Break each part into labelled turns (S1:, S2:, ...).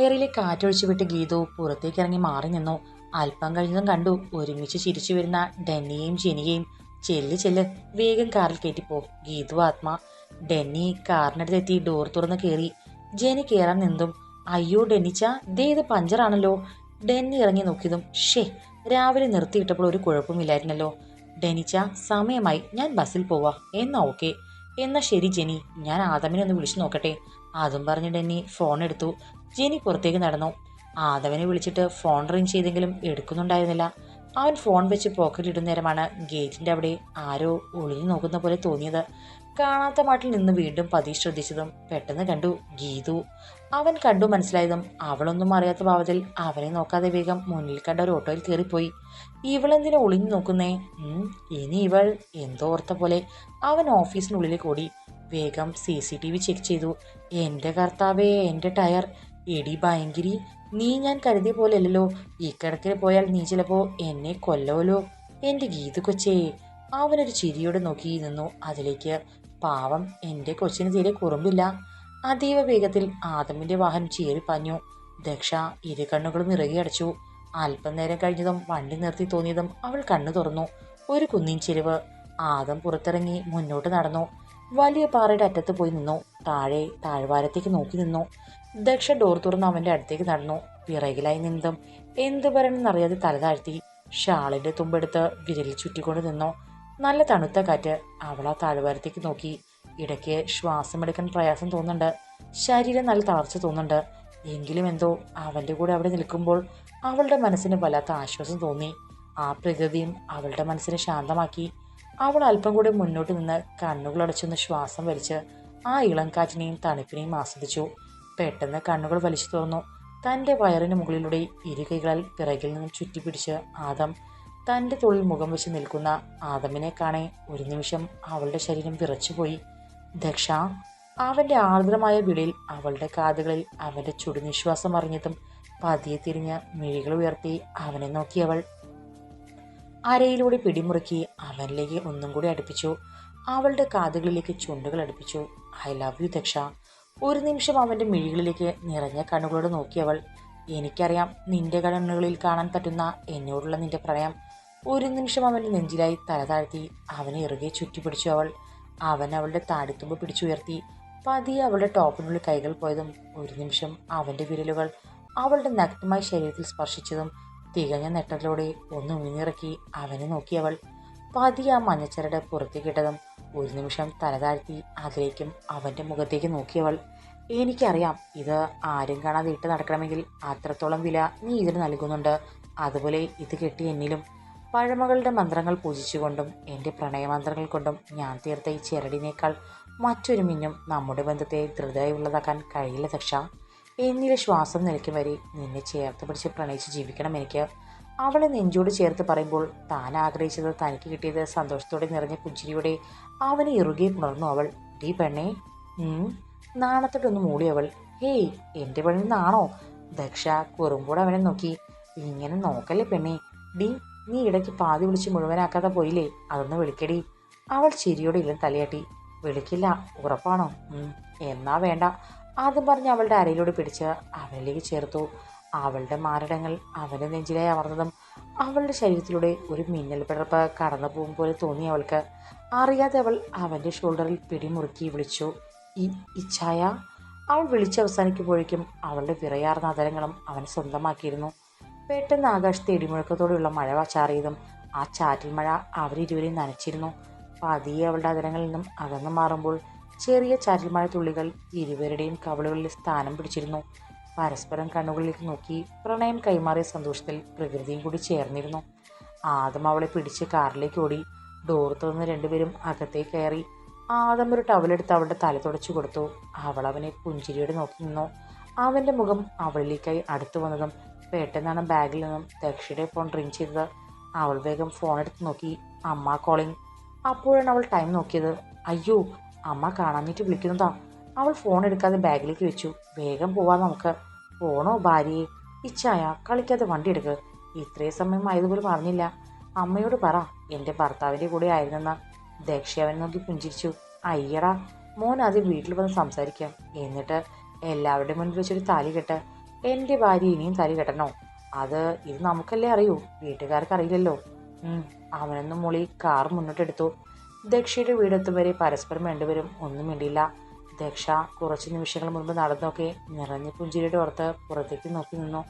S1: ടയറിലെ കാറ്റൊഴിച്ചു വിട്ട് ഗീതു പുറത്തേക്ക് ഇറങ്ങി മാറി നിന്നു. അല്പം കഴിഞ്ഞതും കണ്ടു ഒരുമിച്ച് ചിരിച്ചു വരുന്ന ഡെന്നിയെയും ജെനിയെയും. ചെല്ല് ചെല്ല് വേഗം കാറിൽ കയറ്റിപ്പോ ഗീതു ആത്മ. ഡെന്നി കാറിനടുത്തെത്തി ഡോർ തുറന്ന് കയറി ജെനി കയറാൻ നിന്നും അയ്യോ ഡെന്നിച്ച ദേ ഇത് പഞ്ചറാണല്ലോ ഡെന്നി ഇറങ്ങി നോക്കിയതും ഷേ രാവിലെ നിർത്തിയിട്ടപ്പോൾ ഒരു കുഴപ്പമില്ലായിരുന്നല്ലോ. ഡെനിച്ച സമയമായി ഞാൻ ബസ്സിൽ പോവാ. എന്നാ ഓക്കെ. എന്നാ ശരി ജെനി. ഞാൻ ആദമിനെ ഒന്ന് വിളിച്ചു നോക്കട്ടെ. അതും പറഞ്ഞ് ഡെന്നി ഫോൺ എടുത്തു. ജെനി പുറത്തേക്ക് നടന്നു. ആദവിനെ വിളിച്ചിട്ട് ഫോൺ റിങ് ചെയ്തെങ്കിലും എടുക്കുന്നുണ്ടായിരുന്നില്ല. അവൻ ഫോൺ വെച്ച് പോക്കറ്റിലിടുന്ന നേരമാണ് ഗേറ്റിന്റെ അവിടെ ആരോ ഒളിഞ്ഞു നോക്കുന്ന പോലെ തോന്നിയത്. കാണാത്ത മാട്ടിൽ നിന്ന് വീണ്ടും പതി ശ്രദ്ധിച്ചതും പെട്ടെന്ന് കണ്ടു ഗീതു. അവൻ കണ്ടു മനസ്സിലായതും അവളൊന്നും അറിയാത്ത ഭാവത്തിൽ അവനെ നോക്കാതെ വേഗം മുന്നിൽ കണ്ട ഒരു ഓട്ടോയിൽ കയറിപ്പോയി. ഇവളെന്തിനാ ഒളിഞ്ഞു നോക്കുന്നേ? ഇനി ഇവൾ എന്തോർത്ത പോലെ അവൻ ഓഫീസിനുള്ളിൽ കൂടി വേഗം C C T V check ചെയ്തു. എന്റെ കർത്താവേ എന്റെ ടയർ. എടി ഭയങ്കരി നീ ഞാൻ കരുതിയ പോലെ അല്ലല്ലോ ഈ കിടക്കിൽ പോയാൽ നീ ചിലപ്പോൾ എന്നെ കൊല്ലോലോ? എന്റെ ഗീത് കൊച്ചേ. അവനൊരു ചിരിയോടെ നോക്കി നിന്നു. അതിലേക്ക് പാവം എന്റെ കൊച്ചിന് തീരെ കുറുമ്പില്ല. അതീവ വേഗത്തിൽ ആദമിന്റെ വാഹനം പഞ്ഞു ദക്ഷ ഇരു കണ്ണുകളും ഇറുകി അടച്ചു. അല്പം നേരം കഴിഞ്ഞതും വണ്ടി നിർത്തി തോന്നിയതും അവൾ കണ്ണു തുറന്നു. ഒരു കുന്നിൻ ചെരുവ്. ആദം പുറത്തിറങ്ങി മുന്നോട്ട് നടന്നു. വലിയ പാറയുടെ അറ്റത്ത് പോയി നിന്നു. താഴെ താഴ്വാരത്തേക്ക് നോക്കി നിന്നു. ദക്ഷ ഡോർ തുറന്ന് അവന്റെ അടുത്തേക്ക് നടന്നു. പിറകിലായി നിന്നതും എന്തു പറയണമെന്നറിയാതെ തല താഴ്ത്തി. ഷാളിന്റെ തുമ്പെടുത്ത് വിരലിൽ ചുറ്റിക്കൊണ്ട് നിന്നു. നല്ല തണുത്ത കാറ്റ്. അവൾ ആ താഴ്വാരത്തേക്ക് നോക്കി. ഇടയ്ക്ക് ശ്വാസമെടുക്കാൻ പ്രയാസം തോന്നുന്നുണ്ട്. ശരീരം നല്ല തളർച്ച തോന്നുന്നുണ്ട്. എങ്കിലും എന്തോ അവന്റെ കൂടെ അവിടെ നിൽക്കുമ്പോൾ അവളുടെ മനസ്സിന് വല്ലാത്ത ആശ്വാസം തോന്നി. ആ പ്രകൃതിയും അവളുടെ മനസ്സിനെ ശാന്തമാക്കി. അവൾ അല്പം കൂടി മുന്നോട്ട് നിന്ന് കണ്ണുകളടച്ചൊന്ന് ശ്വാസം വലിച്ച് ആ ഇളം കാറ്റിനെയും തണുപ്പിനെയും ആസ്വദിച്ചു. പെട്ടെന്ന് കണ്ണുകൾ വലിച്ചു തുറന്നു. തന്റെ വയറിന് മുകളിലൂടെ ഇരു കൈകളാൽ പിറകിൽ നിന്നും ചുറ്റിപ്പിടിച്ച് ആദം തന്റെ തൊഴിൽ മുഖം വെച്ച് നിൽക്കുന്ന ആദമിനെ കാണെ ഒരു നിമിഷം അവളുടെ ശരീരം വിറച്ചുപോയി. ദക്ഷ അവന്റെ ആർദ്രമായ വിളിയിൽ അവളുടെ കാതുകളിൽ അവന്റെ ചുടുനിശ്വാസം അറിഞ്ഞതും പതിയെ തിരിഞ്ഞ് മിഴികൾ ഉയർത്തി അവനെ നോക്കിയവൾ. അരയിലൂടെ പിടിമുറുക്കി അവനിലേക്ക് ഒന്നും കൂടി അടുപ്പിച്ചു. അവളുടെ കാതുകളിലേക്ക് ചുണ്ടുകൾ അടുപ്പിച്ചു. I love you Daksha. ഒരു നിമിഷം അവന്റെ മിഴികളിലേക്ക് നിറഞ്ഞ കണ്ണുകളോട് നോക്കിയവൾ. എനിക്കറിയാം നിന്റെ കണ്ണുകളിൽ കാണാൻ പറ്റുന്ന എന്നോടുള്ള നിന്റെ പ്രണയം. ഒരു നിമിഷം അവന്റെ നെഞ്ചിലായി തല താഴ്ത്തി അവനെ ഇറുകെ ചുറ്റിപ്പിടിച്ചു അവൾ. അവൻ അവളുടെ താടിത്തുമ്പ് പിടിച്ചുയർത്തി. പതിയെ അവളുടെ ടോപ്പിനുള്ളിൽ കൈകൾ പോയതും ഒരു നിമിഷം അവന്റെ വിരലുകൾ അവളുടെ നഗ്നമായ ശരീരത്തിൽ സ്പർശിച്ചതും തികഞ്ഞ നെട്ടലോടെ ഒന്ന് ഉമിനിറക്കി അവനെ നോക്കിയവൾ പതിയെ ആ മഞ്ഞച്ചരട് പുറത്തേക്കിട്ടതും ഒരു നിമിഷം തലതാഴ്ത്തി അതിലേക്കും അവന്റെ മുഖത്തേക്ക് നോക്കിയവൾ എനിക്കറിയാം ഇത് ആരും കാണാതെ ഇട്ട് നടക്കണമെങ്കിൽ അത്രത്തോളം വില നീ ഇതിന് നൽകുന്നുണ്ട്. അതുപോലെ ഇത് കെട്ടി എന്നിലും. പഴമകളുടെ മന്ത്രങ്ങൾ പൂജിച്ചുകൊണ്ടും എന്റെ പ്രണയമന്ത്രങ്ങൾ കൊണ്ടും ഞാൻ തീർത്ത ഈ ചിരടിനേക്കാൾ മറ്റൊരു മിന്നും നമ്മുടെ ബന്ധത്തെ ദൃഢയുള്ളതാക്കാൻ കഴിയില്ല ദക്ഷ. എന്നിലെ ശ്വാസം നിലയ്ക്കും വരെ നിന്നെ ചേർത്ത് പിടിച്ച് പ്രണയിച്ച് ജീവിക്കണം എനിക്ക്. അവളെ നെഞ്ചോട് ചേർത്ത് പറയുമ്പോൾ താൻ ആഗ്രഹിച്ചത് തനിക്ക് കിട്ടിയത് സന്തോഷത്തോടെ നിറഞ്ഞ പുഞ്ചിരിയോടെ അവനെ ഇറുകെ പുണർന്നു അവൾ. ഡീ പെണ്ണേ നാണത്തോടൊന്ന് മൂളി അവൾ. ഹേയ് എന്റെ പെണ്ണിൽ നിന്നാണോ ദക്ഷ കുറുമ്പോടെ അവനെ നോക്കി. ഇങ്ങനെ നോക്കല്ലേ പെണ്ണേ? ഡീ നീ ഇടയ്ക്ക് പാതി വിളിച്ച് മുഴുവനാക്കാതെ പോയില്ലേ? അതൊന്ന് വിളിക്കടി. അവൾ ചിരിയോടെ ഇല്ല തലയാട്ടി. വിളിക്കില്ല ഉറപ്പാണോ? എന്നാ വേണ്ട. ആദ്യം പറഞ്ഞ് അവളുടെ അരയിലൂടെ പിടിച്ച് അവനിലേക്ക് ചേർത്തു. അവളുടെ മാരടങ്ങൾ അവന്റെ നെഞ്ചിലായി അമർന്നതും അവളുടെ ശരീരത്തിലൂടെ ഒരു മിന്നൽ പിടർപ്പ് കടന്നു പോകും പോലെ തോന്നി അവൾക്ക്. അറിയാതെ അവൾ അവന്റെ ഷോൾഡറിൽ പിടിമുറുക്കി വിളിച്ചു. ഈ ഇച്ഛായ അവൾ വിളിച്ചവസാനിക്കുമ്പോഴേക്കും അവളുടെ വിറയാർന്ന അതരങ്ങളും അവൻ സ്വന്തമാക്കിയിരുന്നു. പെട്ടെന്ന് ആകാശത്തെ ഇടിമുഴക്കത്തോടെയുള്ള മഴ ചാറിയതും ആ ചാറ്റൽ മഴ അവരിരുവരെയും നനച്ചിരുന്നു. പതിയെ അവളുടെ അതരങ്ങളിൽ നിന്നും അകന്നു മാറുമ്പോൾ ചെറിയ ചാറ്റൽ മഴ തുള്ളികൾ ഇരുവരുടെയും കവളുകളിൽ സ്ഥാനം പിടിച്ചിരുന്നു. പരസ്പരം കണ്ണുകളിലേക്ക് നോക്കി പ്രണയം കൈമാറിയ സന്തോഷത്തിൽ പ്രകൃതിയും കൂടി ചേർന്നിരുന്നു. ആദം അവളെ പിടിച്ച് കാറിലേക്ക് ഓടി. ഡോർ തുറന്ന് രണ്ടുപേരും അകത്തേക്ക് കയറി. ആദം ഒരു ടവലെടുത്ത് അവളുടെ തല തുടച്ചു കൊടുത്തു. അവൾ അവനെ പുഞ്ചിരിയോടെ നോക്കി നിന്നു. അവന്റെ മുഖം അവളിലേക്കായി അടുത്തു വന്നതും പെട്ടെന്നാണ് ബാഗിൽ നിന്നും ദക്ഷിയുടെ ഫോൺ റിങ് ചെയ്തത്. അവൾ വേഗം ഫോൺ എടുത്ത് നോക്കി. അമ്മ കോളിങ് അപ്പോഴാണ് അവൾ ടൈം നോക്കിയത്. അയ്യോ അമ്മ കാണാഞ്ഞിട്ട് വിളിക്കുന്നതാ. അവൾ ഫോൺ എടുക്കാതെ ബാഗിലേക്ക് വെച്ചു. വേഗം പോവാ നമുക്ക്. പോണോ ഭാര്യയെ? ഇച്ഛായ കളിക്കാതെ വണ്ടി എടുക്ക്. ഇത്രയും സമയം ആയതുപോലും അറിഞ്ഞില്ല അമ്മയോട് പറ എന്റെ ഭർത്താവിന്റെ കൂടെ ആയിരുന്നെന്ന. ദക്ഷ അവൻ നോക്കി പുഞ്ചിരിച്ചു. അയ്യടാ മോൻ ആദ്യം വീട്ടിൽ വന്ന് സംസാരിക്കാം. എന്നിട്ട് എല്ലാവരുടെ മുന്നിൽ വെച്ചൊരു താലി കെട്ട്. എന്റെ ഭാര്യ ഇനിയും തലി കെട്ടണോ? അത് ഇത് നമുക്കല്ലേ അറിയൂ. വീട്ടുകാർക്ക് അറിയില്ലല്ലോ. അവനൊന്നും മൊളി കാർ മുന്നോട്ടെടുത്തു. ദക്ഷയുടെ വീടെത്തും വരെ പരസ്പരം രണ്ടുപേരും ഒന്നും മിണ്ടിയില്ല. ദക്ഷ കുറച്ച് നിമിഷങ്ങൾ മുൻപ് നടന്നൊക്കെ നിറഞ്ഞ പുഞ്ചിരിയുടെ ഓർത്ത് പുറത്തേക്ക് നോക്കി നിന്നു.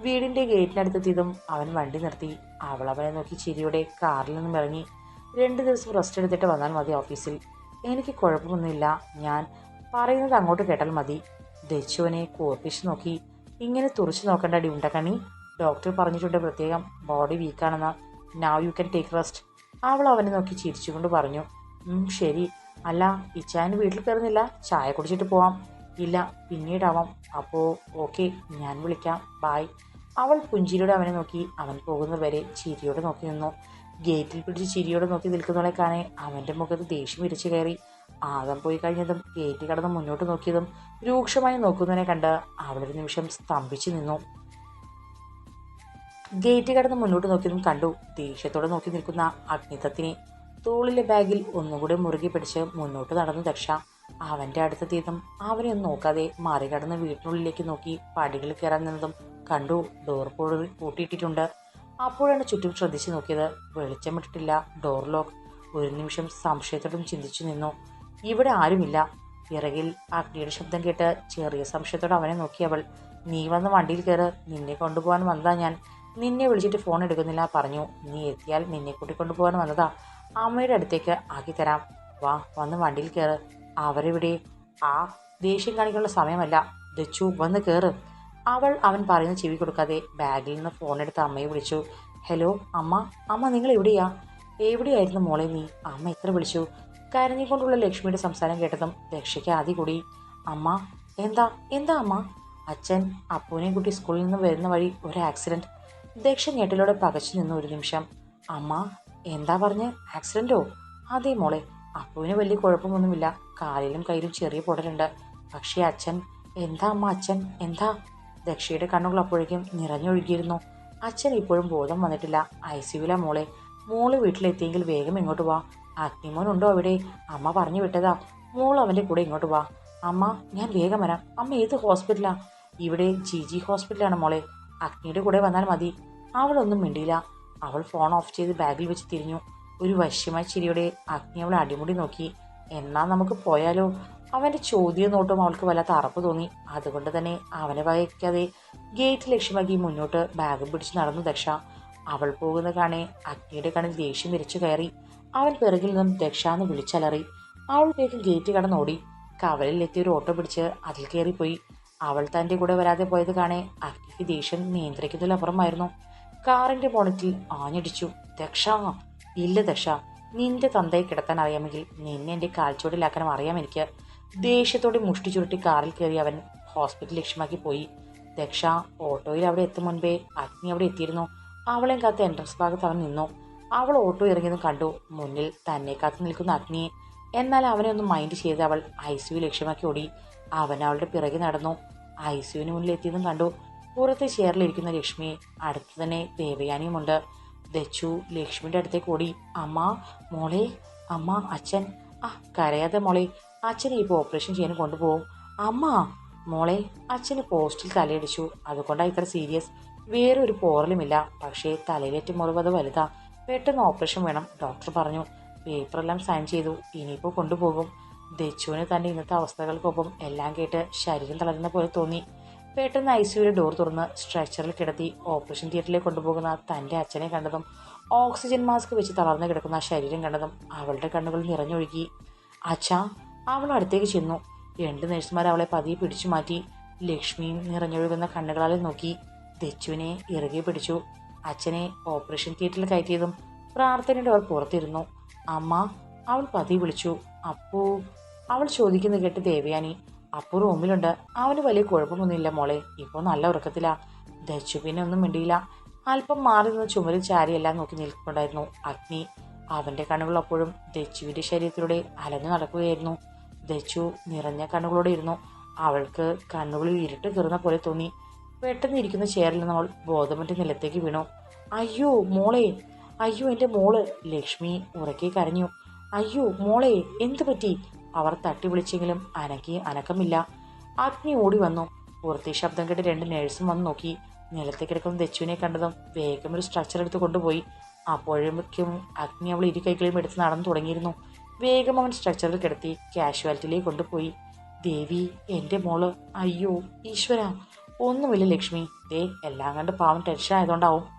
S1: വീടിന്റെ ഗേറ്റിനടുത്തെത്തിയതും അവൻ വണ്ടി നിർത്തി. അവളവനെ നോക്കി ചിരിയോടെ കാറിൽ നിന്നും ഇറങ്ങി. രണ്ട് ദിവസം റെസ്റ്റ് എടുത്തിട്ട് വന്നാൽ മതി ഓഫീസിൽ. എനിക്ക് കുഴപ്പമൊന്നുമില്ല. ഞാൻ പറയുന്നത് അങ്ങോട്ട് കേട്ടാൽ മതി. ദച്ചുവനെ കോർപ്പിച്ച് നോക്കി. ഇങ്ങനെ തുറച്ചു നോക്കേണ്ട അടി ഉണ്ടക്കണി ഡോക്ടർ പറഞ്ഞിട്ടുണ്ട് പ്രത്യേകം. ബോഡി വീക്കാണെന്ന്. Now you can take rest അവൾ അവനെ നോക്കി ചിരിച്ചുകൊണ്ട് പറഞ്ഞു ശരി. അല്ല ഇച്ചാൻ വീട്ടിൽ കയറുന്നില്ല ചായ കുടിച്ചിട്ട് പോവാം. ഇല്ല പിന്നീടാവാം. അപ്പോൾ ഓക്കെ ഞാൻ വിളിക്കാം. ബായ് അവൾ പുഞ്ചിരിയോടെ അവനെ നോക്കി. അവൻ പോകുന്നവരെ ചിരിയോടെ നോക്കി നിന്നു. ഗേറ്റിൽ പിടിച്ച് ചിരിയോടെ നോക്കി നിൽക്കുന്നവളെ കാണെ അവന്റെ മുഖത്ത് ദേഷ്യം വിരിച്ചു കയറി. ആദം പോയി കഴിഞ്ഞതും ഗേറ്റ് കടന്ന് മുന്നോട്ട് നോക്കിയതും രൂക്ഷമായി നോക്കുന്നതിനെ കണ്ട് അവളൊരു നിമിഷം സ്തംഭിച്ചു നിന്നു. ഗേറ്റ് കടന്ന് മുന്നോട്ട് നോക്കിയതും കണ്ടു. ദേഷ്യത്തോടെ നോക്കി നിൽക്കുന്ന അഗ്നിതത്തിനെ തോളിലെ ബാഗിൽ ഒന്നുകൂടെ മുറുകെ പിടിച്ച് മുന്നോട്ട് നടന്നു ദക്ഷ അവന്റെ അടുത്തെത്തിയതും അവനെ ഒന്നും നോക്കാതെ മറികടന്ന് വീട്ടിനുള്ളിലേക്ക് നോക്കി പടികൾ കയറാൻ നിന്നതും കണ്ടു. ഡോർ പൂട്ടി പൂട്ടിയിട്ടിട്ടുണ്ട്. അപ്പോഴാണ് ചുറ്റും ശ്രദ്ധിച്ചു നോക്കിയത്. വെളിച്ചമിട്ടിട്ടില്ല ഡോർ ലോക്ക്. ഒരു നിമിഷം സംശയത്തോടും ചിന്തിച്ചു നിന്നു. ഇവിടെ ആരുമില്ല. പിറകിൽ അഗ്നിയുടെ ശബ്ദം കേട്ട് ചെറിയ സംശയത്തോടെ അവനെ നോക്കി അവൾ. നീ വന്ന് വണ്ടിയിൽ കയറി. നിന്നെ കൊണ്ടുപോകാൻ വന്നതാ ഞാൻ. നിന്നെ വിളിച്ചിട്ട് ഫോൺ എടുക്കുന്നില്ല പറഞ്ഞു. നീ എത്തിയാൽ നിന്നെ കൂട്ടിക്കൊണ്ടു പോകാൻ വന്നതാ. അമ്മയുടെ അടുത്തേക്ക് തരാം. വാ വന്ന് വണ്ടിയിൽ കയറ് അവരിവിടെ. ആ ദേഷ്യം കാണിക്കാനുള്ള സമയമല്ല. ദച്ചു വന്ന് കയറ് അവൾ അവൻ പറയുന്ന ചെവി കൊടുക്കാതെ ബാഗിൽ നിന്ന് ഫോൺ എടുത്ത് അമ്മയെ വിളിച്ചു. ഹലോ അമ്മ അമ്മ നിങ്ങൾ എവിടെയാ? എവിടെയായിരുന്നു മോളെ നീ? അമ്മ എത്ര വിളിച്ചു. കരഞ്ഞിക്കൊണ്ടുള്ള ലക്ഷ്മിയുടെ സംസാരം കേട്ടതും രക്ഷയ്ക്ക് ആദ്യ കൂടി. അമ്മ എന്താ എന്താ അമ്മ? അച്ഛൻ അപ്പൂനെയും കുട്ടി സ്കൂളിൽ നിന്ന് വരുന്ന വഴി ഒരു ആക്സിഡന്റ് ദക്ഷ ഞെട്ടിലൂടെ പകച്ചു നിന്നു ഒരു നിമിഷം. അമ്മ എന്താ പറഞ്ഞ്? ആക്സിഡന്റോ അതേ മോളെ അപ്പുവിന് വലിയ കുഴപ്പമൊന്നുമില്ല. കാലിലും കയ്യിലും ചെറിയ പൊടലുണ്ട്. പക്ഷേ അച്ഛൻ എന്താ അമ്മ അച്ഛൻ എന്താ? ദക്ഷയുടെ കണ്ണുകൾ അപ്പോഴേക്കും നിറഞ്ഞൊഴുകിയിരുന്നു. അച്ഛൻ ഇപ്പോഴും ബോധം വന്നിട്ടില്ല. ഐ സിയുലാ മോളെ. മോൾ വീട്ടിലെത്തിയെങ്കിൽ വേഗം ഇങ്ങോട്ട് വാ. അഗ്നിമോൻ ഉണ്ടോ അവിടെ? അമ്മ പറഞ്ഞു വിട്ടതാ. മോൾ അവന്റെ കൂടെ ഇങ്ങോട്ട് വാ. അമ്മ ഞാൻ വേഗം വരാം. അമ്മ ഏത് ഹോസ്പിറ്റലാ? ഇവിടെ ജി ജി ഹോസ്പിറ്റലാണ് മോളെ. അഗ്നിയുടെ കൂടെ വന്നാൽ മതി. അവളൊന്നും മിണ്ടിയില്ല. അവൾ ഫോൺ ഓഫ് ചെയ്ത് ബാഗിൽ വെച്ച് തിരിഞ്ഞു. ഒരു വശ്യമായ ചിരിയോടെ അഗ്നി അവൾ അടിമുടി നോക്കി. എന്നാ നമുക്ക് പോയാലോ? അവന്റെ ചോദ്യം നോട്ടും അവൾക്ക് വല്ലാത്ത അറപ്പ് തോന്നി. അതുകൊണ്ട് തന്നെ അവനെ വഹിക്കാതെ ഗേറ്റ് ലക്ഷ്യമാക്കി മുന്നോട്ട് ബാഗ് പിടിച്ച് നടന്നു ദക്ഷ. അവൾ പോകുന്ന കാണെ അഗ്നിയുടെ കണ്ണിൽ ദേഷ്യം വിരിച്ചു കയറി. അവൻ പിറകിൽ നിന്നും ദക്ഷ എന്ന് വിളിച്ചലറി. അവൾ വേഗം ഗേറ്റ് കടന്നോടി. കവലിലെത്തിയ ഒരു ഓട്ടോ പിടിച്ച് അതിൽ കയറിപ്പോയി. അവൾ തന്റെ കൂടെ വരാതെ പോയത് കാണെ അഗ്നിക്ക് ദേഷ്യം നിയന്ത്രിക്കുന്നതിലപ്പുറമായിരുന്നു. കാറിന്റെ ബോണറ്റിൽ ആഞ്ഞടിച്ചു. ദക്ഷ ഇല്ല ദക്ഷ നിന്റെ തന്തയെ കിടത്താൻ അറിയാമെങ്കിൽ നിന്നെ എന്റെ കാൽച്ചുവടിലാക്കാനും അറിയാം എനിക്ക്. ദേഷ്യത്തോടെ മുഷ്ടി ചുരുട്ടി കാറിൽ കയറി അവൻ ഹോസ്പിറ്റൽ ലക്ഷ്യമാക്കി പോയി. ദക്ഷ ഓട്ടോയിൽ അവിടെ എത്തും മുൻപേ അഗ്നി അവിടെ എത്തിയിരുന്നു. അവളെയും കാത്ത് എൻട്രൻസ് ഭാഗത്ത് അവൻ നിന്നു. അവൾ ഓട്ടോ ഇറങ്ങിയതും കണ്ടു. മുന്നിൽ തന്നെ കാത്തു നിൽക്കുന്ന അഗ്നിയെ എന്നാൽ അവനെ ഒന്നും മൈൻഡ് ചെയ്ത് അവൾ ഐ സിയു ലക്ഷ്യമാക്കി ഓടി. അവൻ അവളുടെ പിറകെ നടന്നു. ഐ സിയുവിന് മുന്നിൽ എത്തിയതും കണ്ടു. പുറത്തെ ചെയറിലിരിക്കുന്ന ലക്ഷ്മിയെ അടുത്ത് തന്നെ ദേവയാനിയുമുണ്ട്. ദച്ചു ലക്ഷ്മിയുടെ അടുത്തേക്ക് ഓടി. അമ്മ മോളെ അമ്മ അച്ഛൻ. ആ കരയാതെ മോളെ അച്ഛനെ ഇപ്പോൾ ഓപ്പറേഷൻ ചെയ്യാൻ കൊണ്ടുപോകും. അമ്മ മോളെ. അച്ഛന് പോസ്റ്റിൽ തലയടിച്ചു. അതുകൊണ്ടാണ് ഇത്ര സീരിയസ് വേറെ ഒരു പോറലുമില്ല. പക്ഷേ തലയിലേറ്റ് മുറിവ് അത് വലുതാ. പെട്ടെന്ന് ഓപ്പറേഷൻ വേണം. ഡോക്ടർ പറഞ്ഞു. പേപ്പറെല്ലാം സൈൻ ചെയ്തു. ഇനിയിപ്പോൾ കൊണ്ടുപോകും. ദച്ചുവിന് തന്റെ ഇന്നത്തെ അവസ്ഥകൾക്കൊപ്പം എല്ലാം കേട്ട് ശരീരം തളരുന്ന പോലെ തോന്നി. പെട്ടെന്ന് ഐ സിയുടെ ഡോർ തുറന്ന് സ്ട്രെച്ചറിൽ കിടത്തി ഓപ്പറേഷൻ തിയേറ്ററിലേക്ക് കൊണ്ടുപോകുന്ന തന്റെ അച്ഛനെ കണ്ടതും ഓക്സിജൻ മാസ്ക് വെച്ച് തളർന്ന് കിടക്കുന്ന ശരീരം കണ്ടതും അവളുടെ കണ്ണുകൾ നിറഞ്ഞൊഴുകി. അച്ഛ അവൾ അടുത്തേക്ക് ചെന്നു. രണ്ട് നഴ്സുമാർ അവളെ പതിയെ പിടിച്ചു മാറ്റി ലക്ഷ്മിയും നിറഞ്ഞൊഴുകുന്ന കണ്ണുകളാൽ നോക്കി. ദച്ചുവിനെ ഇറുകെ പിടിച്ചു. അച്ഛനെ ഓപ്പറേഷൻ തിയേറ്ററിൽ കയറ്റിയതും പ്രാർത്ഥനയുടെ അവർ പുറത്തിരുന്നു. അമ്മ അവൾ പതി വിളിച്ചു. അപ്പൂ അവൾ ചോദിക്കുന്നു കേട്ട് ദേവയാനി അപ്പു റൂമിലുണ്ട്. അവന് വലിയ കുഴപ്പമൊന്നുമില്ല മോളെ. ഇപ്പോൾ നല്ല ഉറക്കത്തിലാ. ദച്ചു പിന്നെ ഒന്നും മിണ്ടിയില്ല. അല്പം മാറി നിന്ന് ചുമരിൽ ചാരിയെല്ലാം നോക്കി നിൽക്കുന്നുണ്ടായിരുന്നു അഗ്നി. അവന്റെ കണ്ണുകൾ അപ്പോഴും ദച്ചുവിന്റെ ശരീരത്തിലൂടെ അലഞ്ഞു നടക്കുകയായിരുന്നു. ദച്ചു നിറഞ്ഞ കണ്ണുകളോടെ ഇരുന്നു. അവൾക്ക് കണ്ണുകളിൽ ഇരുട്ട് കയറുന്ന പോലെ തോന്നി. പെട്ടെന്ന് ഇരിക്കുന്ന ചെയറിൽ അവൾ ബോധമറ്റ് നിലത്തേക്ക് വീണു. അയ്യോ മോളെ അയ്യോ എന്റെ മോൾ. ലക്ഷ്മി ഉറക്കി കരഞ്ഞു. അയ്യോ മോളെ എന്തു പറ്റി? അവർ തട്ടി വിളിച്ചെങ്കിലും അനക്കി അനക്കമില്ല. അഗ്നി ഓടി വന്നു. പുറത്തെ ശബ്ദം കേട്ട് രണ്ട് നേഴ്സും വന്ന് നോക്കി. നിലത്തേക്ക് കിടക്കുന്ന ദച്ചുവിനെ കണ്ടതും വേഗം ഒരു സ്ട്രക്ചർ എടുത്ത് കൊണ്ടുപോയി. അപ്പോഴേക്കും അഗ്നി അവൾ ഇരു കൈകളെയും എടുത്ത് നടന്നു തുടങ്ങിയിരുന്നു. വേഗം അവൻ സ്ട്രക്ചറിൽ കിടത്തി കാഷ്വാലിറ്റിയിലേക്ക് കൊണ്ടുപോയി. ദേവി എന്റെ മോൾ. അയ്യോ ഈശ്വര. ഒന്നുമില്ല ലക്ഷ്മി. ദേ എല്ലാം കണ്ട് പാവം ടെൻഷൻ ആയതുകൊണ്ടാവും.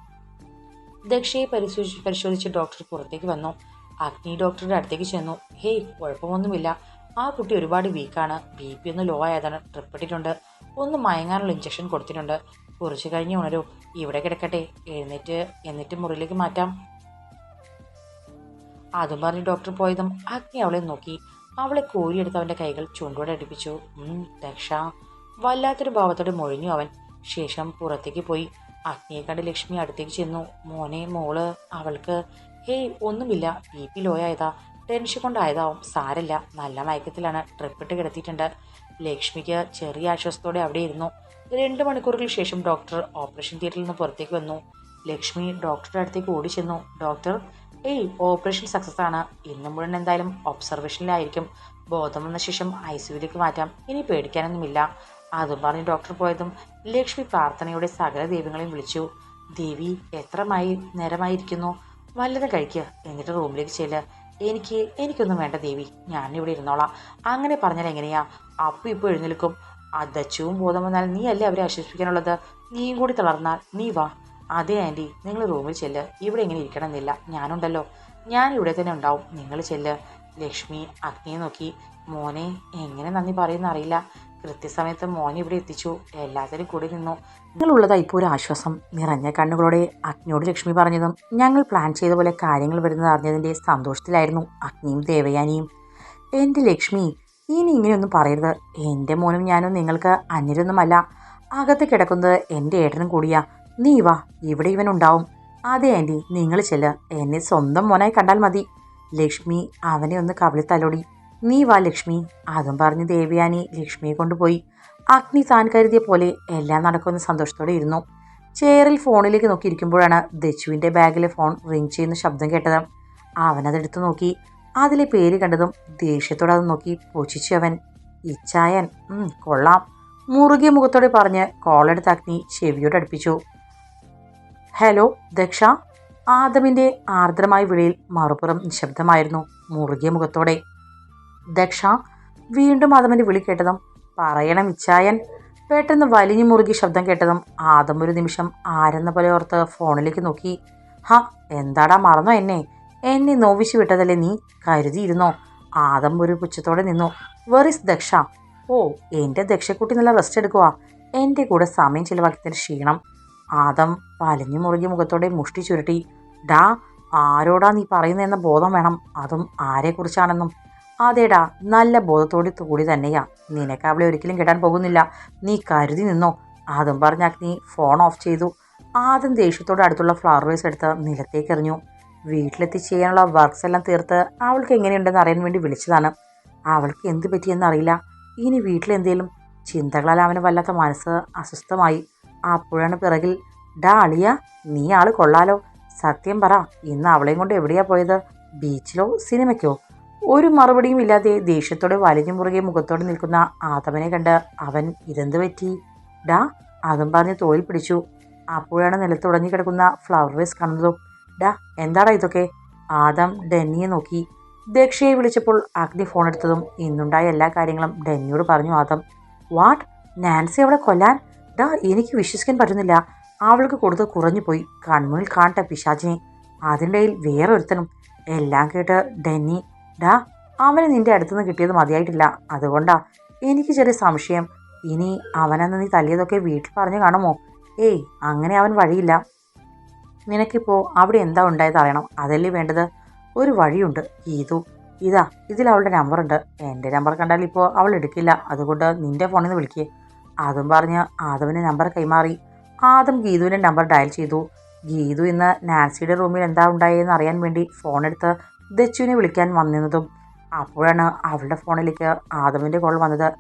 S1: ദക്ഷയെ പരിശോധി പരിശോധിച്ച് ഡോക്ടർ പുറത്തേക്ക് വന്നു. അഗ്നി ഡോക്ടറുടെ അടുത്തേക്ക് ചെന്നു. ഹേയ് കുഴപ്പമൊന്നുമില്ല. ആ കുട്ടി ഒരുപാട് വീക്കാണ് ബി പി ഒന്ന് ലോ ആയതാണ്. ട്രിപ്പിട്ടിട്ടുണ്ട് ഒന്ന് മയങ്ങാനുള്ള ഇഞ്ചക്ഷൻ കൊടുത്തിട്ടുണ്ട്. കുറച്ച് കഴിഞ്ഞ് ഉണരൂ. ഇവിടെ കിടക്കട്ടെ. എഴുന്നേറ്റ് എന്നിട്ട് മുറിയിലേക്ക് മാറ്റാം. അതും പറഞ്ഞ് ഡോക്ടർ പോയതും അഗ്നി അവളെ നോക്കി. അവളെ കോരിയെടുത്ത് അവന്റെ കൈകൾ ചുണ്ടോടെ അടുപ്പിച്ചു. ദക്ഷ. വല്ലാത്തൊരു ഭാവത്തോടെ മൊഴിഞ്ഞു അവൻ. ശേഷം പുറത്തേക്ക് പോയി. അഗ്നിയെ കണ്ട് ലക്ഷ്മി അടുത്തേക്ക് ചെന്നു. മോനെ മോൾ അവൾക്ക് ഹേയ് ഒന്നുമില്ല. ബി പി ലോ ആയതാ. ടെൻഷൻ കൊണ്ടായതാവും. സാരല്ല. നല്ല മയക്കത്തിലാണ്. ട്രിപ്പിട്ട് കിടത്തിയിട്ടുണ്ട്. ലക്ഷ്മിക്ക് ചെറിയ ആശ്വാസത്തോടെ അവിടെ ഇരുന്നു. രണ്ട് മണിക്കൂറുകൾക്ക് ശേഷം ഡോക്ടർ ഓപ്പറേഷൻ തിയേറ്ററിൽ നിന്ന് പുറത്തേക്ക് വന്നു. ലക്ഷ്മി ഡോക്ടറുടെ അടുത്തേക്ക് ഓടി ചെന്നു. ഡോക്ടർ ഏയ് ഓപ്പറേഷൻ സക്സസ് ആണ്. ഇന്നും മുഴുവൻ എന്തായാലും ഒബ്സർവേഷനിലായിരിക്കും ബോധം വന്ന ശേഷം ഐ സിയുലേക്ക് മാറ്റാം. ഇനി പേടിക്കാനൊന്നുമില്ല. അതും പറഞ്ഞ് ഡോക്ടർ പോയതും ലക്ഷ്മി പ്രാർത്ഥനയോടെ സകല ദൈവങ്ങളെയും വിളിച്ചു. ദേവി എത്രമായി നേരമായിരിക്കുന്നു? വല്ലതും കഴിക്കുക എന്നിട്ട് റൂമിലേക്ക് ചെല്ല. എനിക്ക് എനിക്കൊന്നും വേണ്ട ദേവി. ഞാൻ ഇവിടെ ഇരുന്നോളാം. അങ്ങനെ പറഞ്ഞാൽ എങ്ങനെയാ? അപ്പം ഇപ്പോൾ എഴുന്നേൽക്കും. അതച്ചുവും ബോധം വന്നാൽ നീ അല്ലേ അവരെ ആശ്വസിപ്പിക്കാനുള്ളത്? നീയും കൂടി തളർന്നാൽ നീ വാ. അതെ ആന്റി നിങ്ങൾ റൂമിൽ ചെല്ല്. ഇവിടെ ഇങ്ങനെ ഇരിക്കണമെന്നില്ല. ഞാനുണ്ടല്ലോ. ഞാൻ ഇവിടെ തന്നെ ഉണ്ടാവും. നിങ്ങൾ ചെല്ല്. ലക്ഷ്മി അഗ്നിയെ നോക്കി. മോനെ എങ്ങനെ നന്ദി പറയുന്ന അറിയില്ല കൃത്യസമയത്ത് മോൻ ഇവിടെ എത്തിച്ചു. എല്ലാത്തിനും കൂടി നിന്നു. നിങ്ങളുള്ളതാ ഇപ്പോൾ ഒരു ആശ്വാസം. നിറഞ്ഞ കണ്ണുകളോടെ അഗ്നിയോട് ലക്ഷ്മി പറഞ്ഞതും ഞങ്ങൾ പ്ലാൻ ചെയ്ത പോലെ കാര്യങ്ങൾ വരുന്നത് അറിഞ്ഞതിന്റെ സന്തോഷത്തിലായിരുന്നു അഗ്നിയും ദേവയാനിയും. എന്റെ ലക്ഷ്മി ഇനി ഇങ്ങനെയൊന്നും പറയരുത്. എന്റെ മോനും ഞാനും നിങ്ങൾക്ക് അന്യരൊന്നുമല്ല. അകത്ത് കിടക്കുന്നത് എന്റെ ഏട്ടനും കൂടിയാ. നീ വാ ഇവിടെ ഇവൻ ഇവനുണ്ടാവും അതെ ആന്റി നിങ്ങൾ ചെല്ല്. എന്നെ സ്വന്തം മോനായി കണ്ടാൽ മതി. ലക്ഷ്മി അവനെ ഒന്ന് കവിളി തലോടി നീ വാ ലക്ഷ്മി. അതും പറഞ്ഞ് ദേവയാനി ലക്ഷ്മിയെ കൊണ്ടുപോയി. അഗ്നി താൻ കരുതിയ പോലെ എല്ലാം നടക്കുന്ന സന്തോഷത്തോടെ ഇരുന്നു. ചെയറിൽ ഫോണിലേക്ക് നോക്കിയിരിക്കുമ്പോഴാണ് ദച്ചുവിന്റെ ബാഗിലെ ഫോൺ റിങ് ചെയ്യുന്ന ശബ്ദം കേട്ടത്. അവനതെടുത്തു നോക്കി. അതിലെ പേര് കണ്ടതും ദേഷ്യത്തോടെ അത് നോക്കി പൊച്ചിച്ചു അവൻ. ഇച്ചായൻ. കൊള്ളാം. മുറുകിയ മുഖത്തോടെ പറഞ്ഞ് കോളെടുത്ത അഗ്നി ചെവിയോട് അടുപ്പിച്ചു. ഹലോ ദക്ഷ. ആദമിന്റെ ആർദ്രമായ വിളിയിൽ മറുപുറം നിശബ്ദമായിരുന്നു. മുറുകിയ മുഖത്തോടെ. ദക്ഷ വീണ്ടും ആദമന്റെ വിളി കേട്ടതും പറയണം ഇച്ചായൻ. പെട്ടെന്ന് വലിഞ്ഞു മുറുകി ശബ്ദം കേട്ടതും ആദം ഒരു നിമിഷം ആരെന്ന പോലെ ഓർത്ത് ഫോണിലേക്ക് നോക്കി. ഹ എന്താടാ മറന്നോ എന്നെ? എന്നെ നോവിച്ചു വിട്ടതല്ലേ നീ? കരുതിയിരുന്നോ? ആദം ഒരു പുച്ഛത്തോടെ നിന്നു. വെറിസ് ദക്ഷ? ഓ എന്റെ ദക്ഷക്കുട്ടി നല്ല റെസ്റ്റ് എടുക്കുക എന്റെ കൂടെ സമയം ചിലവാക്കിയതിന് ക്ഷീണം. ആദം വലിഞ്ഞു മുറുകിയ മുഖത്തോടെ മുഷ്ടി ചുരുട്ടി. ഡാ ആരോടാ നീ പറയുന്നതെന്ന ബോധം വേണം. അതും ആരെക്കുറിച്ചാണെന്നും അതേടാ നല്ല ബോധത്തോടെ കൂടി തന്നെയാ. നിനക്ക് അവളെ ഒരിക്കലും കിട്ടാൻ പോകുന്നില്ല. നീ കരുതി നിന്നോ. അതും പറഞ്ഞ അഗ്നി ഫോൺ ഓഫ് ചെയ്തു. ആദ്യം ദേഷ്യത്തോടെ അടുത്തുള്ള ഫ്ലവർ വേസ് എടുത്ത് നിലത്തേക്ക് എറിഞ്ഞു. വീട്ടിലെത്തി ചെയ്യാനുള്ള വർക്ക്സ് എല്ലാം തീർത്ത് അവൾക്ക് എങ്ങനെയുണ്ടെന്ന് അറിയാൻ വേണ്ടി വിളിച്ചതാണ്. അവൾക്ക് എന്ത് പറ്റിയെന്ന് അറിയില്ല. ഇനി വീട്ടിലെന്തേലും? ചിന്തകളാൽ അവന് വല്ലാത്ത മനസ്സ് അസ്വസ്ഥമായി. അപ്പോഴാണ് പിറകിൽ ഡാ അളിയ നീ ആൾ കൊള്ളാലോ. സത്യം പറ ഇന്ന് അവളെയും കൊണ്ട് എവിടെയാ പോയത്? ബീച്ചിലോ സിനിമയ്ക്കോ ഒരു മറുപടിയും ഇല്ലാതെ ദേഷ്യത്തോടെ വലിഞ്ഞു മുറുകെ മുഖത്തോടെ നിൽക്കുന്ന ആദവനെ കണ്ട് അവൻ ഇതെന്ത് പറ്റി? ഡാ അതും പറഞ്ഞ് തോയിൽ പിടിച്ചു. അപ്പോഴാണ് നിലത്തുടഞ്ഞു കിടക്കുന്ന ഫ്ലവർ വേസ് കാണുന്നതും. ഡാ എന്താടാ ഇതൊക്കെ? ആദം ഡെന്നിയെ നോക്കി. ദക്ഷയെ വിളിച്ചപ്പോൾ അഗ്നി ഫോൺ എടുത്തതും ഇന്നുണ്ടായ എല്ലാ കാര്യങ്ങളും ഡെന്നിയോട് പറഞ്ഞു ആദം. വാട്ട് നാൻസി അവളെ കൊല്ലാൻ? ഡാ എനിക്ക് വിശ്വസിക്കാൻ പറ്റുന്നില്ല. അവൾക്ക് കൊടുത്ത് കുറഞ്ഞു പോയി. കൺമുന്നിൽ കാണട്ടെ പിശാചിനെ. അതിന്റെ ഇടയിൽ വേറൊരുത്തനും. എല്ലാം കേട്ട് ഡെന്നി ഡാ അവന് നിന്റെ അടുത്തുനിന്ന് കിട്ടിയത് മതിയായിട്ടില്ല. അതുകൊണ്ടാ എനിക്ക് ചെറിയ സംശയം. ഇനി അവനെന്ന് നീ തല്ലിയതൊക്കെ വീട്ടിൽ പറഞ്ഞു കാണുമോ? ഏയ് അങ്ങനെ അവൻ വഴിയില്ല. നിനക്കിപ്പോൾ അവിടെ എന്താ ഉണ്ടായത് അറിയണം. അതല്ലേ വേണ്ടത്? ഒരു വഴിയുണ്ട്. ഗീതു ഇതാ ഇതിൽ അവളുടെ നമ്പറുണ്ട് എന്റെ നമ്പർ കണ്ടാൽ ഇപ്പോൾ അവൾ എടുക്കില്ല. അതുകൊണ്ട് നിന്റെ ഫോണിൽ നിന്ന് വിളിക്കേ. അതും പറഞ്ഞ് ആദവിന് നമ്പർ കൈമാറി. ആദം ഗീതുവിന്റെ നമ്പർ ഡയൽ ചെയ്തു. ഗീതു ഇന്ന് നാൻസിയുടെ റൂമിൽ എന്താ ഉണ്ടായതെന്ന് അറിയാൻ വേണ്ടി ഫോൺ എടുത്ത് ദച്ചുവിനെ വിളിക്കാൻ വന്നിരുന്നതും അപ്പോഴാണ് അവളുടെ ഫോണിലേക്ക് ആദമിന്റെ കോൾ വന്നത്.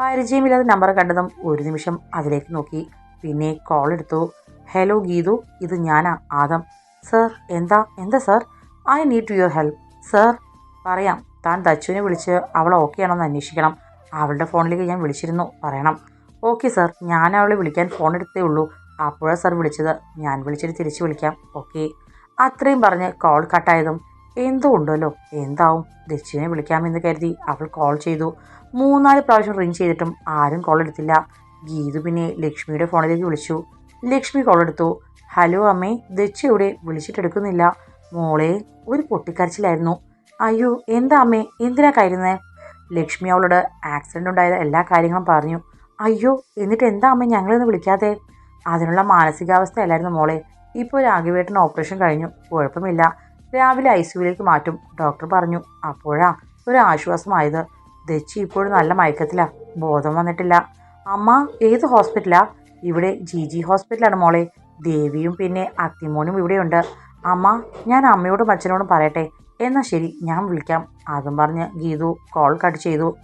S1: പരിചയമില്ലാത്ത നമ്പർ കണ്ടതും ഒരു നിമിഷം അതിലേക്ക് നോക്കി. പിന്നെ കോൾ എടുത്തു. ഹലോ ഗീതു. ഇത് ഞാനാ ആദം. സർ എന്താ? എന്താ sir? I need to your help sir പറയാം. താൻ ദച്ചുവിനെ വിളിച്ച് അവൾ ഓക്കെ ആണോ എന്ന് അന്വേഷിക്കണം. അവളുടെ ഫോണിലേക്ക് ഞാൻ വിളിച്ചിരുന്നു. പറയണം. Okay sir. ഞാൻ അവളെ വിളിക്കാൻ ഫോൺ എടുത്തേ ഉള്ളൂ. അപ്പോഴാണ് സർ വിളിച്ചത്. ഞാൻ വിളിച്ചിട്ട് തിരിച്ച് വിളിക്കാം. ഓക്കെ അത്രയും പറഞ്ഞ് കോൾ കട്ടായതും എന്തോ ഉണ്ടല്ലോ എന്താവും? ദക്ഷിണെ വിളിക്കാമെന്ന് കരുതി അവൾ കോൾ ചെയ്തു. മൂന്നാൽ പ്രാവശ്യം റിങ് ചെയ്തിട്ടും ആരും കോൾ എടുത്തില്ല. ഗീതു പിന്നെ ലക്ഷ്മിയുടെ ഫോണിലേക്ക് വിളിച്ചു. ലക്ഷ്മി കോൾ എടുത്തു. ഹലോ അമ്മേ ദക്ഷിയുടെ വിളിച്ചിട്ടെടുക്കുന്നില്ല മോളെ ഒരു പൊട്ടിക്കരച്ചിലായിരുന്നു. അയ്യോ എന്താ അമ്മേ? എന്തിനാ കരുന്നേ ലക്ഷ്മി അവളോട് ആക്സിഡന്റ് ഉണ്ടായ എല്ലാ കാര്യങ്ങളും പറഞ്ഞു. അയ്യോ എന്നിട്ട് എന്താ അമ്മേ ഞങ്ങളൊന്ന് വിളിക്കാതെ? അതിനുള്ള മാനസികാവസ്ഥ അല്ലായിരുന്നു മോളെ. ഇപ്പോൾ രാഘവേട്ടൻ ഓപ്പറേഷൻ കഴിഞ്ഞു. കുഴപ്പമില്ല. രാവിലെ ഐ സിയുലേക്ക് മാറ്റും ഡോക്ടർ പറഞ്ഞു. അപ്പോഴാ ഒരു ആശ്വാസമായത്. ദച്ചി ഇപ്പോഴും നല്ല മയക്കത്തിലാ. ബോധം വന്നിട്ടില്ല. അമ്മ ഏത് ഹോസ്പിറ്റലാ? ഇവിടെ ജി ജി ഹോസ്പിറ്റലാണ് മോളെ. ദേവിയും പിന്നെ അത്തിമോനും ഇവിടെയുണ്ട്. അമ്മ ഞാൻ അമ്മയോടും അച്ഛനോടും പറയട്ടെ. എന്നാൽ ശരി ഞാൻ വിളിക്കാം. അതും പറഞ്ഞ് ഗീതു കോൾ കട്ട് ചെയ്തു.